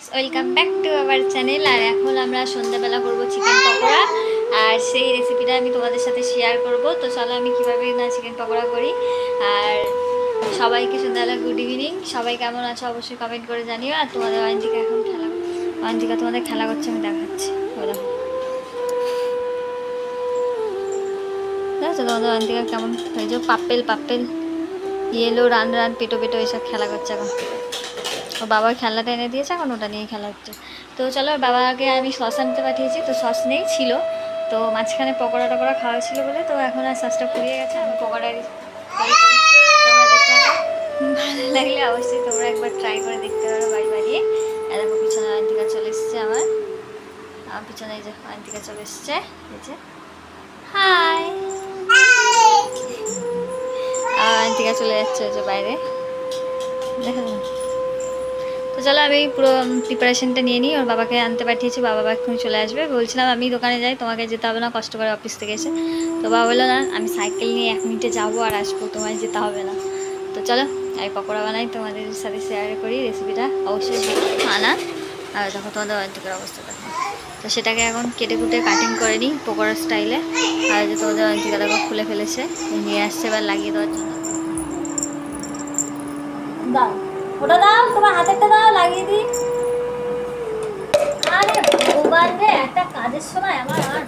Guys welcome back to our channel আর এখন আমরা সন্ধ্যাবেলা করব চিকেন পকোড়া। আর সেই রেসিপিটা আমি তোমাদের সাথে শেয়ার করব। তো চলো আমি কীভাবে না চিকেন পকোড়া করি। আর সবাইকে সন্ধ্যাবেলা গুড ইভিনিং সবাই কেমন আছো অবশ্যই কমেন্ট করে জানিও। আর তোমাদের অয়ন্তিকা এখন খেলা অয়ন্তিকা তোমাদের খেলা করছে, আমি দেখাচ্ছি। দেখো দেখছ তোমাদের অয়ন্তিকা কেমন? হয়েছে purple purple yellow run run, পেটো পেটো, এসব খেলা করছে এখন। ও বাবার খেলনাটা এনে দিয়েছে এখন ওটা নিয়ে খেলা হচ্ছে। তো চলো বাবাকে আমি সস আনতে পাঠিয়েছি তো সস নেই ছিল। তো মাঝখানে পকোড়া টকোড়া খাওয়া ছিল বলে তো এখন আর সসটা ফুরিয়ে গেছে আমি দেখতে ভালো লাগলে অবশ্যই তোমরা একবার ট্রাই করে দেখতে পারো বাড়ি বাড়িয়ে আর দেখো পিছনে আন্টিকা চলে এসছে আমার। আমার পিছনে এই যে আন্টিকা চলে এসছে এই যে। হাই আর আন্টিকা চলে যাচ্ছে ওই যে বাইরে। দেখা। তো চলো আমি পুরো প্রিপারেশনটা নিয়ে নিই। ওর বাবাকে আনতে পাঠিয়েছি, বাবা এক্ষুনি চলে আসবে। বলছিলাম, আমি দোকানে যাই, তোমাকে যেতে হবে না কষ্ট করে অফিস থেকে এসে। তো বাবা বলল, না, আমি সাইকেল নিয়ে এক মিনিটে যাব আর আসব, তোমায় যেতে হবে না। তো চলো আমি পকোড়া বানাই, তোমাদের সাথে শেয়ার করি রেসিপিটা অবশ্যই আনা। আর দেখো, তোমাদের অন্তিকের অবস্থা দেখো। তো সেটাকে এখন কেটে কুটে কাটিং করে নিই পকোড়ার স্টাইলে আর যে তোমাদের অন্তিকা দেখো, খুলে ফেলেছে। নিয়ে আসছে এবার লাগিয়ে দেওয়ার জন্য। দাও। ওটা দাও, তোমার হাতেরটা দাও, লাগিয়ে দিই। আরে ভগবান রে, একটা কাজের সময় আমার আর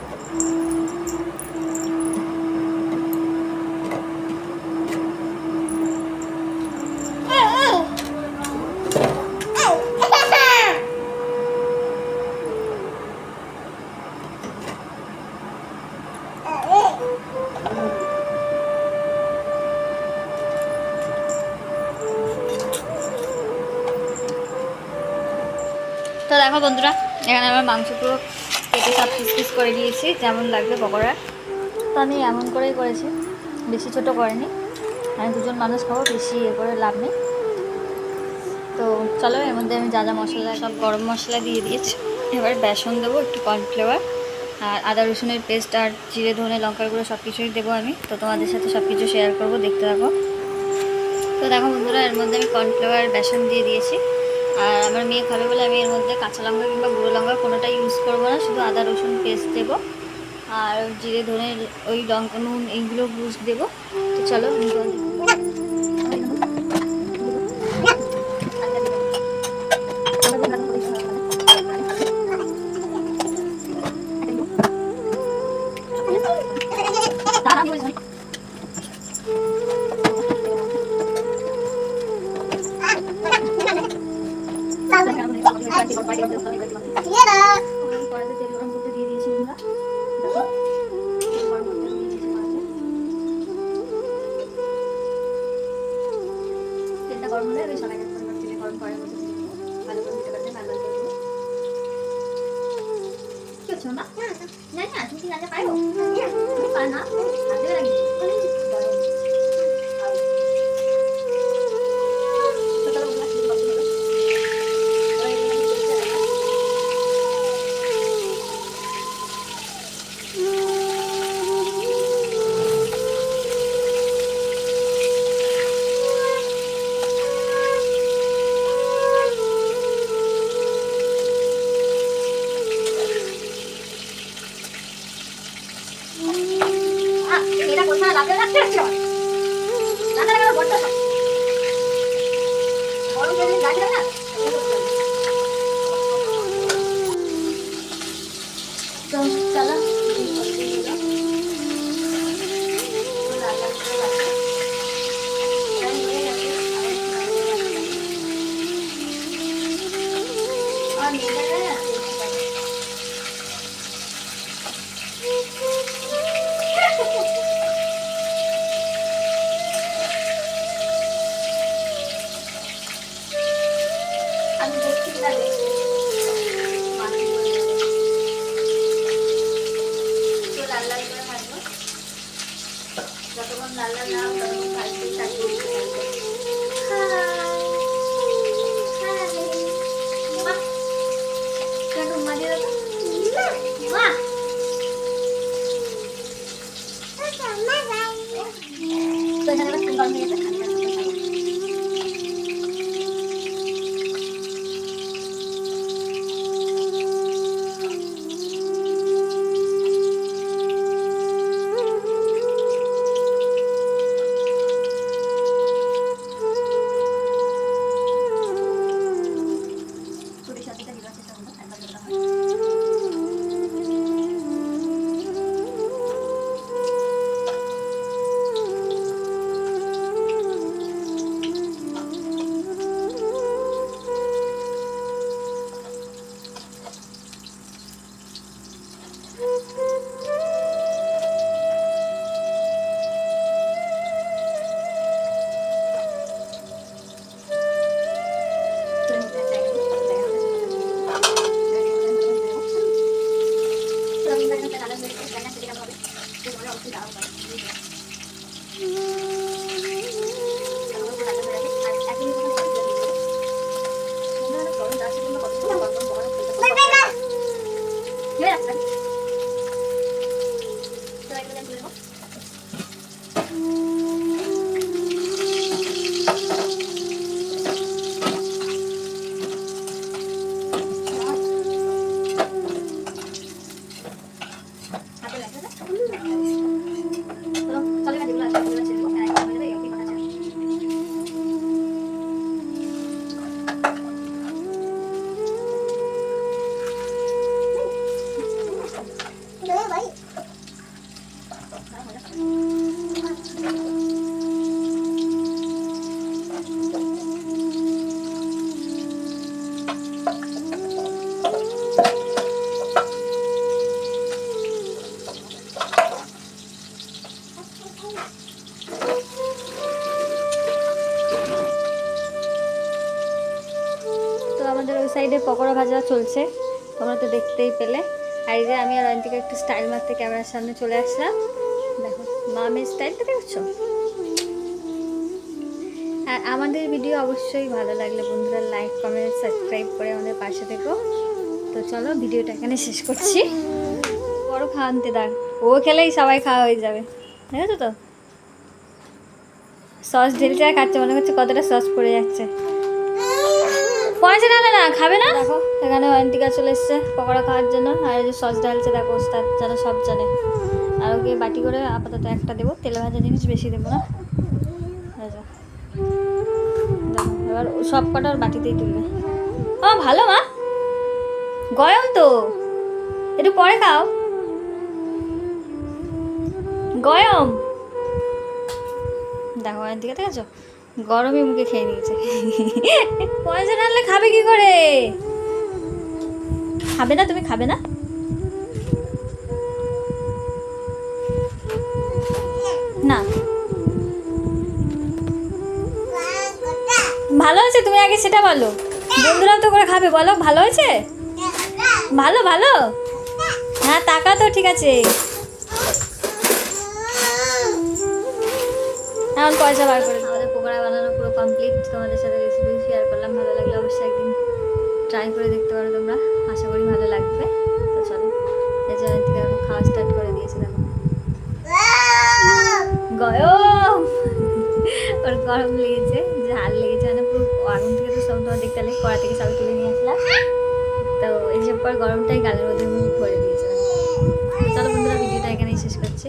তো দেখো বন্ধুরা, এখানে আমার মাংস পুরো কেটে সব পিস পিস করে দিয়েছি, যেমন লাগবে পকোড়া। তো আমি এমন করেই করেছি, বেশি ছোট করেনি। আমি দুজন মানুষ খাব, বেশি ইয়ে করে লাভ নেই। তো চলো, এর মধ্যে আমি যা যা মশলা, সব গরম মশলা দিয়ে দিয়েছি। এবার বেসন দেবো, একটু কর্নফ্লেওয়ার আর আদা রসুনের পেস্ট আর জিরে, ধনে, লঙ্কার গুঁড়ো সব কিছুই দেবো আমি। তো তোমাদের সাথে সব কিছু শেয়ার করব, দেখতে থাকো। তো দেখো বন্ধুরা, এর মধ্যে আমি কর্নফ্লেওয়ার বেসন দিয়ে দিয়েছি। আর আমার মেয়ে খাবে বলে আমি এর মধ্যে কাঁচা লঙ্কা কিংবা গুঁড়ো লঙ্কা কোনোটা ইউজ করব না, শুধু আদা, রসুন পেস্ট দেবো আর জিরে ধরে ওই লঙ্কা নুন, এইগুলো বুঝ দেবো। তো চলো না তুমি কি রান্না পারো তুমি পারো കൊണ്ട് നല്ല কাঁচা কাঁচা কালার হয়ে গেছে রান্না সেরকম হবে তোমরা অবশ্যই দাও Thank you. পকোড়া ভাজা চলছে, তোমরা তো দেখতেই পেলে। আর এই যে আমি আর অয়ন্তিকা একটু স্টাইল মারতে ক্যামেরার সামনে চলে আসলাম। দেখো মামের স্টাইলটা দেখছ? আর আমাদের ভিডিও অবশ্যই ভালো লাগলে বন্ধুরা লাইক কমেন্ট সাবস্ক্রাইব করে আমাদের পাশে থেকো। তো চলো ভিডিওটা এখানে শেষ করছি। বড় খাওয়ানতে দাগ ও খেলেই সবাই খাওয়া হয়ে যাবে। দেখেছ তো? সস ঢেলছে আর খাচ্ছে, মনে হচ্ছে কতটা সস পড়ে যাচ্ছে। পয়সা ঢালে না, খাবে না? দেখো, এখানে অয়ন্তিকা চলে এসছে পকোড়া খাওয়ার জন্য, আর এই যে সস ঢালছে, দেখো ওস্তাদ যেন সব জানে। আর ওকে বাটি করে আপাতত একটা দেবো, তেলে ভাজা জিনিস বেশি দেবো না। এবার সব কটা ওর বাটিতেই তুলবে। ও, ভালো মা। গয়ম তো। একটু পরে খাও। গয়ম দেখো এর দিকে দেখেছ? গরমে মুখে খেয়ে নিয়েছে। পয়সা ঢাললে খাবে কি করে? খাবে না, তুমি খাবে না? না। ভালো আছে তুমি আগে সেটা বলো। বন্ধুরাও তো করে খাবে, বলো। ভালো হয়েছে? ভালো ভালো? হ্যাঁ টাকা তো, ঠিক আছে। এখন পয়সা বার করে কমপ্লিট তোমাদের সাথে রেসিপি শেয়ার করলাম, ভালো লাগলে অবশ্যই একদিন ট্রাই করে দেখতে পারো তোমরা। আশা করি ভালো লাগবে। তো চলো, এই থেকে এখন খাওয়া স্টার্ট করে দিয়েছে, দেখো। গরম! ওর গরম লেগেছে, ঝাল লেগেছে মানে পুরো আগুন থেকে তো সব তোমার দেখতে লাগে কড়া থেকে সব তুলে নিয়ে আসলাম। তো এইসব পর গরমটাই গালের মধ্যে ভরে দিয়েছে। তো চলো বন্ধুরা ভিডিওটা এখানেই শেষ করছি।